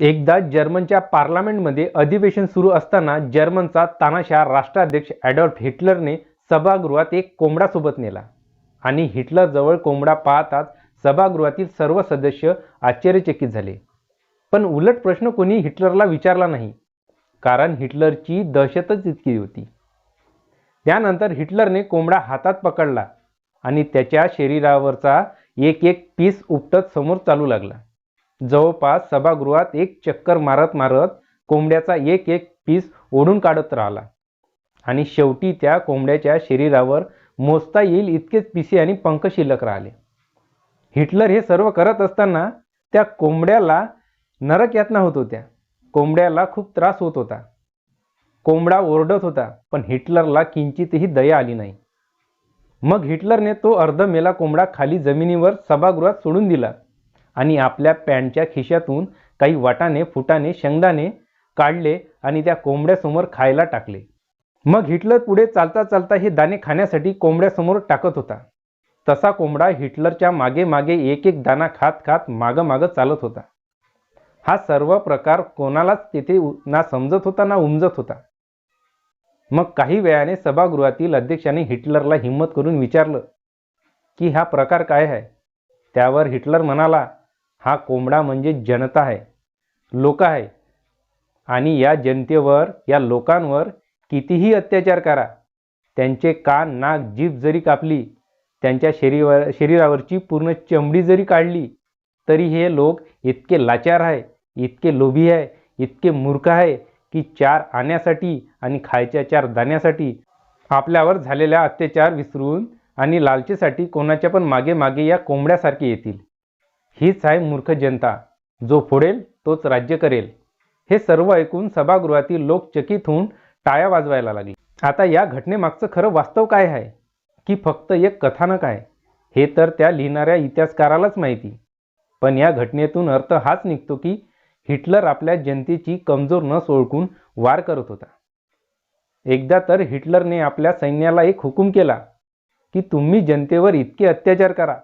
एकदा जर्मनच्या पार्लमेंटमध्ये अधिवेशन सुरू असताना जर्मनचा तानाशाह राष्ट्राध्यक्ष ॲडॉल्फ हिटलरने सभागृहात एक कोंबडा सोबत नेला. आणि हिटलरजवळ कोंबडा पाहताच सभागृहातील सर्व सदस्य आश्चर्यचकित झाले. पण उलट प्रश्न कोणी हिटलरला विचारला नाही कारण हिटलरची दहशतच इतकी होती. त्यानंतर हिटलरने कोंबडा हातात पकडला आणि त्याच्या शरीरावरचा एक एक पीस उपटत समोर चालू लागला. जवळपास सभागृहात एक चक्कर मारत मारत कोंबड्याचा एक एक पीस ओढून काढत राहिला. आणि शेवटी त्या कोंबड्याच्या शरीरावर मोजता येईल इतकेच पिसे आणि पंख शिल्लक राहिले. हिटलर हे सर्व करत असताना त्या कोंबड्याला नरक यातना होत होत्या. कोंबड्याला खूप त्रास होत होता. कोंबडा ओरडत होता पण हिटलरला किंचितही दया आली नाही. मग हिटलरने तो अर्ध मेला कोंबडा खाली जमिनीवर सभागृहात सोडून दिला. आणि आपल्या पॅन्टच्या खिशातून काही वाटाने फुटाने शेंगदाणे काढले आणि त्या कोंबड्यासमोर खायला टाकले. मग हिटलर पुढे चालता चालता हे दाणे खाण्यासाठी कोंबड्यासमोर टाकत होता. तसा कोंबडा हिटलरच्या मागे मागे एक एक दाणा खात खात मागं मागं चालत होता. हा सर्व प्रकार कोणालाच तेथे ना समजत होता ना उमजत होता. मग काही वेळाने सभागृहातील अध्यक्षाने हिटलरला हिंमत करून विचारलं की हा प्रकार काय आहे? त्यावर हिटलर म्हणाला हा कोंबडा म्हणजे जनता आहे लोक आहे. आणि या जनतेवर या लोकांवर कितीही अत्याचार करा त्यांचे कान नाक जीभ जरी कापली त्यांच्या शरीरावर शरीरावरची पूर्ण चमडी जरी काढली तरी हे लोक इतके लाचार आहे इतके लोभी आहे इतके मूर्ख आहे की चार आण्यासाठी आणि खायच्या चार दाण्यासाठी आपल्यावर झालेला अत्याचार विसरून आणि लालचेसाठी कोणाच्या पण मागे मागे या कोंबड्यासारखे येतील. हीच आहे मूर्ख जनता. जो फोडेल तोच राज्य करेल. हे सर्व ऐकून सभागृहातील लोक चकित होऊन टाळ्या वाजवायला लागले. आता या घटनेमागचं खरं वास्तव काय आहे? की फक्त एक कथानक आहे? हे तर त्या लिहिणाऱ्या इतिहासकारालाच माहिती. पण या घटनेतून अर्थ हाच निघतो की हिटलर आपल्या जनतेची कमजोर न ओळखून वार करत होता. एकदा तर हिटलरने आपल्या सैन्याला एक हुकूम केला की तुम्ही जनतेवर इतके अत्याचार करा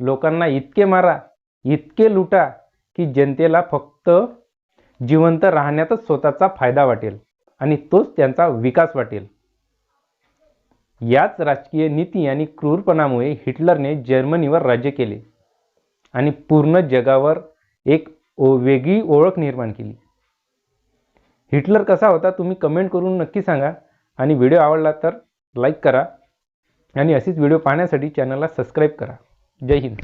लोकांना इतके मारा इतके लुटा की जनतेला फक्त जिवंत राहण्यातच स्वतःचा फायदा वाटेल आणि तोच त्यांचा विकास वाटेल. याच राजकीय नीती आणि क्रूरपणामुळे हिटलरने जर्मनीवर राज्य केले आणि पूर्ण जगावर एक वेगळी ओळख निर्माण केली. हिटलर कसा होता तुम्ही कमेंट करून नक्की सांगा आणि व्हिडिओ आवडला तर लाईक करा आणि अशीच व्हिडिओ पाहण्यासाठी चॅनलला सबस्क्राईब करा. जय हिंद.